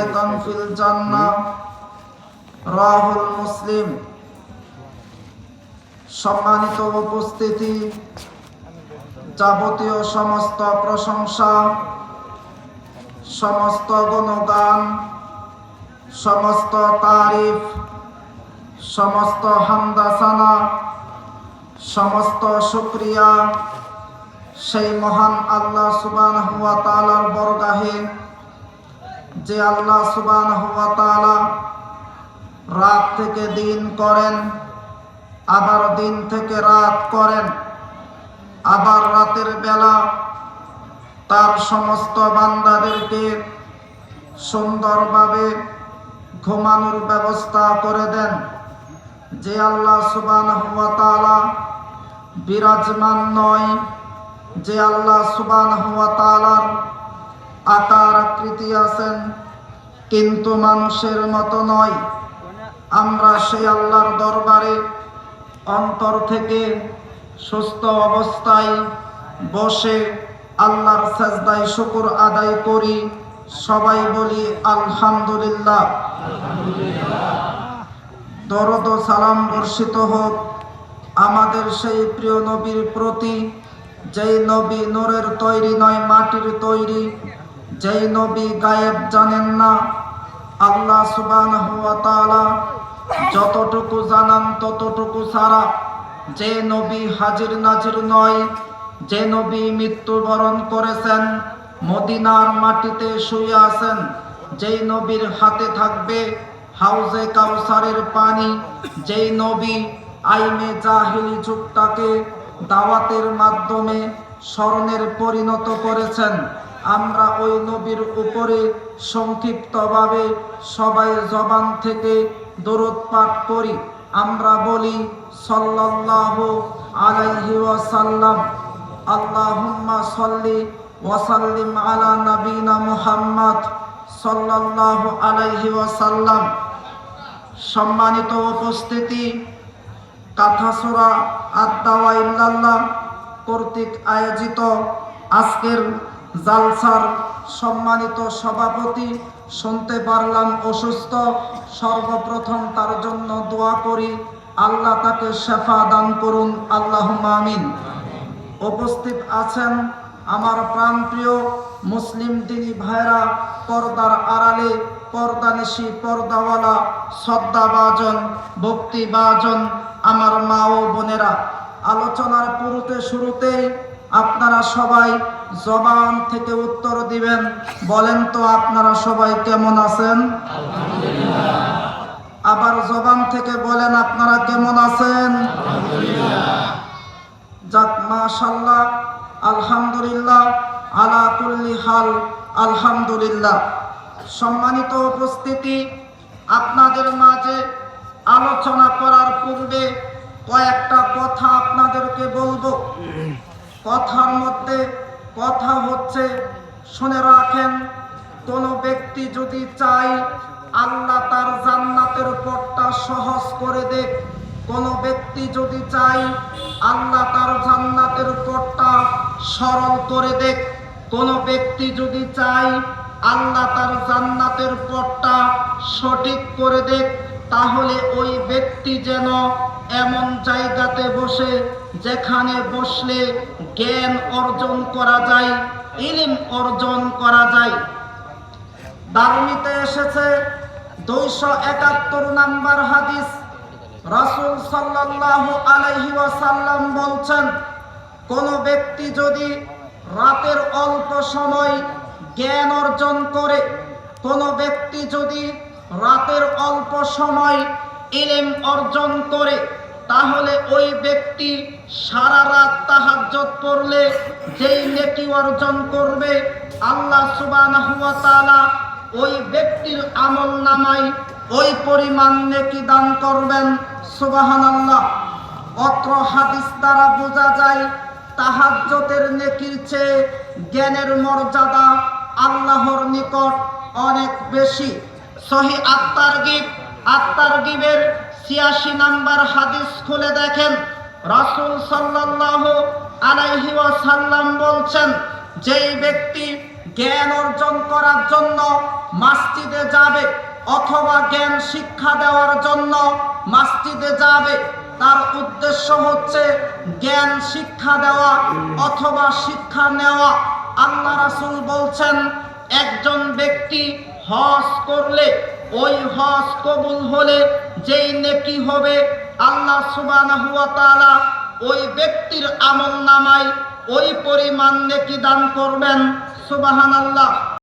বাইতান feel জান্নাহ। রাহুল মুসলিম। সম্মানিত উপস্থিতি, যাবতীয় সমস্ত প্রশংসা, সমস্ত গুণগান, সমস্ত তারিফ, সমস্ত হামদাসানা, সমস্ত শুক্রিয়া সেই মহান আল্লাহ সুবান হুয়া তালার বরগাহে যে আল্লাহ সুবান হুয়া রাত থেকে দিন করেন, আবার দিন থেকে রাত করেন, আবার রাতের বেলা তার সমস্ত বান্দাদেরকে সুন্দরভাবে ঘুমানোর ব্যবস্থা করে দেন। যে আল্লাহ সুবান বিরাজমান নয়, যে আল্লাহ সুবান আকার আকৃতি আছেন, কিন্তু মানুষের মতো নয়। আমরা সেই আল্লাহর দরবারে অন্তর থেকে সুস্থ অবস্থায় বসে আল্লাহর সাজদায় শুকুর আদায় করি, সবাই বলি আলহামদুলিল্লাহ। দরদ সালাম বর্ষিত হোক আমাদের সেই প্রিয় নবীর প্রতি, যেই নবী নূরের তৈরি নয়, মাটির তৈরি যেই নবী গায়েব জানেন না, আল্লাহ সুবান যতটুকু জানান ততটুকু সারা। যে নবী হাজির নাজির নয়, যে নবী মৃত্যুবরণ করেছেন, মদিনার মাটিতে শুয়ে আছেন, যেই নবীর হাতে থাকবে হাউজে কাউসারের পানি, যেই নবী আইনে জাহিলি যুগটাকে দাওয়াতের মাধ্যমে স্মরণের পরিণত করেছেন। আমরা ওই নবীর উপরে সংক্ষিপ্তভাবে সবাই জবান থেকে দরদ পাঠ করি। আমরা বলি, সাল্লাল্লাহু আলাইহি ওয়াসাল্লাম, আল্লাহুম্মা সাল্লি ওয়াসাল্লিম আলা নবীনা মুহাম্মদ সাল্লাল্লাহু আলাইহি ওয়াসাল্লাম। সম্মানিত উপস্থিতি, কাথাসুরা আদাওয়া ইল্লাল্লাহ কর্তৃক আয়োজিত আজকের জালসার সম্মানিত সভাপতি, শুনতে পারলাম অসুস্থ। সর্বপ্রথম তার জন্য দোয়া করি, আল্লাহ তাকে শেফা দান করুন আল্লাহ আমিন। উপস্থিত আছেন আমার প্রাণপ্রিয় মুসলিম দিনী ভাইরা, পর্দার আড়ালে পর্দানিশি, পর্দাওয়ালা শ্রদ্ধাবাজন ভক্তিবাজন আমার মা ও বোনেরা। আলোচনার পুরুতে শুরুতেই আপনারা সবাই জবান থেকে উত্তর দিবেন। বলেন তো আপনারা সবাই কেমন আছেন? আবার জবান থেকে বলেন আপনারা কেমন আছেন? মাশাল্লাহ আলহামদুলিল্লাহ, আলা কুল্লি হাল, আলহামদুলিল্লাহ। সম্মানিত উপস্থিতি, আপনাদের মাঝে আলোচনা করার পূর্বে কয়েকটা কথা আপনাদেরকে বলব। কথার মধ্যে কথা হচ্ছে, শুনে রাখেন, কোন ব্যক্তি যদি চাই আল্লাহ তার জান্নাতের পথটা সহজ করে দেখ, কোন ব্যক্তি যদি চাই আল্লাহ তার জান্নাতের পথটা সরল করে দেখ, কোন ব্যক্তি যদি চাই আল্লাহ তার জান্নাতের পথটা সঠিক করে দেখ, তাহলে ওই ব্যক্তি যেন এমন জায়গাতে বসে যেখানে বসলে জ্ঞান অর্জন করা যায়, ইলিম অর্জন করা যায়। দারমিতে এসেছে দুইশো একাত্তর নাম্বার হাদিস। রাসুল সাল্লাহ আলাইহি ওয়াসাল্লাম বলছেন, কোন ব্যক্তি যদি রাতের অল্প সময় জ্ঞান অর্জন করে, কোন ব্যক্তি যদি রাতের অল্প সময় ইলেম অর্জন করে তাহলে ওই ব্যক্তি সারা রাত তাহাজ্জত পড়লে, যেই নেকি অর্জন করবে, আল্লাহ তাআলা ওই ব্যক্তির আমল নামাই ওই পরিমাণ নেকি দান করবেন। সুবহানাল্লাহ। অত্র হাদিস দ্বারা বোঝা যায় তাহাজ্জতের নেকির চেয়ে জ্ঞানের মর্যাদা আল্লাহর নিকট অনেক বেশি। সহি আত্মার গিব আত্মার গিবের ছিয়াশি নাম্বার হাদিস খুলে দেখেন। রাসুল সাল্লাহ আলাইহি ওয়াসাল্লাম বলছেন, যেই ব্যক্তি জ্ঞান অর্জন করার জন্য মসজিদে যাবে অথবা জ্ঞান শিক্ষা দেওয়ার জন্য মসজিদে যাবে, তার উদ্দেশ্য হচ্ছে জ্ঞান শিক্ষা দেওয়া অথবা শিক্ষা নেওয়া। আল্লাহ রাসূল বলছেন, একজন ব্যক্তি হজ করলে ওই হজ কবুল হলে যেই নেকি হবে, আল্লাহ সুবহানাহু ওয়া ওই ব্যক্তির আমল নামায় ওই পরিমাণ নেকি দান করবেন, সুবহানাল্লাহ।